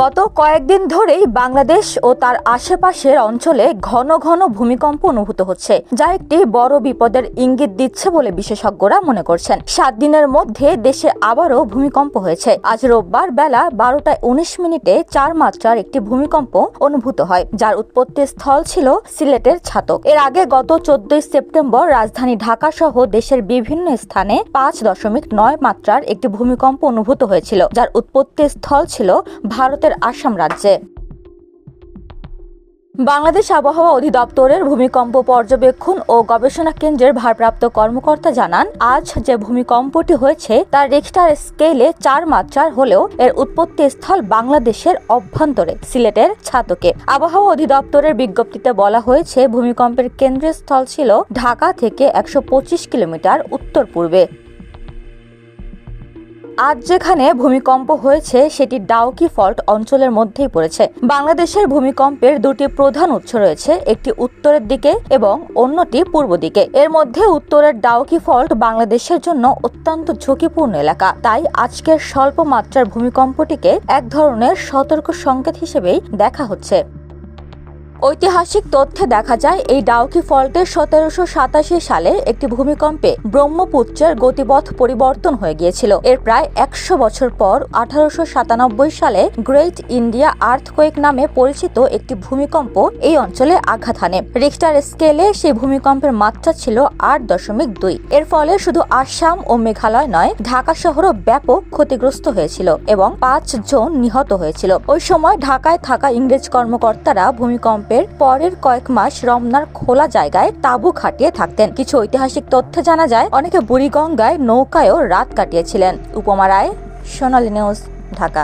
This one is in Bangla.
গত কয়েকদিন ধরেই বাংলাদেশ ও তার আশেপাশের অঞ্চলে ঘন ঘন ভূমিকম্প অনুভূত হচ্ছে, যা একটি বড় বিপদের ইঙ্গিত দিচ্ছে বলে বিশেষজ্ঞরা মনে করছেন। সাত দিনের মধ্যে দেশে আবারও ভূমিকম্প হয়েছে। আজ রোববার বেলা বারোটায় উনিশ মিনিটে চার মাত্রার একটি ভূমিকম্প অনুভূত হয়, যার উৎপত্তি স্থল ছিল সিলেটের ছাতক। এর আগে গত চোদ্দই সেপ্টেম্বর রাজধানী ঢাকা সহ দেশের বিভিন্ন স্থানে পাঁচ দশমিক নয় মাত্রার একটি ভূমিকম্প অনুভূত হয়েছিল, যার উৎপত্তি স্থল ছিল ভারতের আসাম রাজ্যে। বাংলাদেশ আবহাওয়া অধিদপ্তরের ভূমিকম্প পর্যবেক্ষণ ও গবেষণা কেন্দ্রের ভারপ্রাপ্ত কর্মকর্তা জানান, আজ যে ভূমিকম্পটি হয়েছে, তার রিক্টার স্কেলে চার মাত্রার হলেও এর উৎপত্তি স্থল বাংলাদেশের অভ্যন্তরে, সিলেটের ছাতকে। আবহাওয়া অধিদপ্তরের বিজ্ঞপ্তিতে বলা হয়েছে, ভূমিকম্পের কেন্দ্রীয় স্থল ছিল ঢাকা থেকে একশো পঁচিশ কিলোমিটার উত্তর পূর্বে। আজ যেখানে ভূমিকম্প হয়েছে, সেটি ডাউকি ফল্ট অঞ্চলের মধ্যেই পড়েছে। বাংলাদেশের ভূমিকম্পের দুটি প্রধান উৎস রয়েছে, একটি উত্তরের দিকে এবং অন্যটি পূর্ব দিকে। এর মধ্যে উত্তরের ডাউকি ফল্ট বাংলাদেশের জন্য অত্যন্ত ঝুঁকিপূর্ণ এলাকা। তাই আজকের স্বল্প মাত্রার ভূমিকম্পটিকে এক ধরনের সতর্ক সংকেত হিসেবেই দেখা হচ্ছে। ঐতিহাসিক তথ্যে দেখা যায়, এই ডাউকি ফল্টে সতেরোশো সাতাশি সালে একটি ভূমিকম্পে ব্রহ্মপুত্রের গতিপথ পরিবর্তন হয়ে গিয়েছিল। এর প্রায় একশো বছর পর আঠারোশো সাতানব্বই সালে গ্রেট ইন্ডিয়া আর্থকোয়েক নামে পরিচিত একটি ভূমিকম্প এই অঞ্চলে আঘাত হানে। রিক্টার স্কেলে সেই ভূমিকম্পের মাত্রা ছিল আট দশমিক দুই। এর ফলে শুধু আসাম ও মেঘালয় নয়, ঢাকা শহরও ব্যাপক ক্ষতিগ্রস্ত হয়েছিল এবং পাঁচ জন নিহত হয়েছিল। ওই সময় ঢাকায় থাকা ইংরেজ কর্মকর্তারা ভূমিকম্পের পরের কয়েক মাস রমনার খোলা জায়গায় তাঁবু খাটিয়ে থাকতেন। কিছু ঐতিহাসিক তথ্য জানা যায়, অনেকে বুড়িগঙ্গায় নৌকায়ও রাত কাটিয়েছিলেন। উপমা রায়, সোনালী নিউজ, ঢাকা।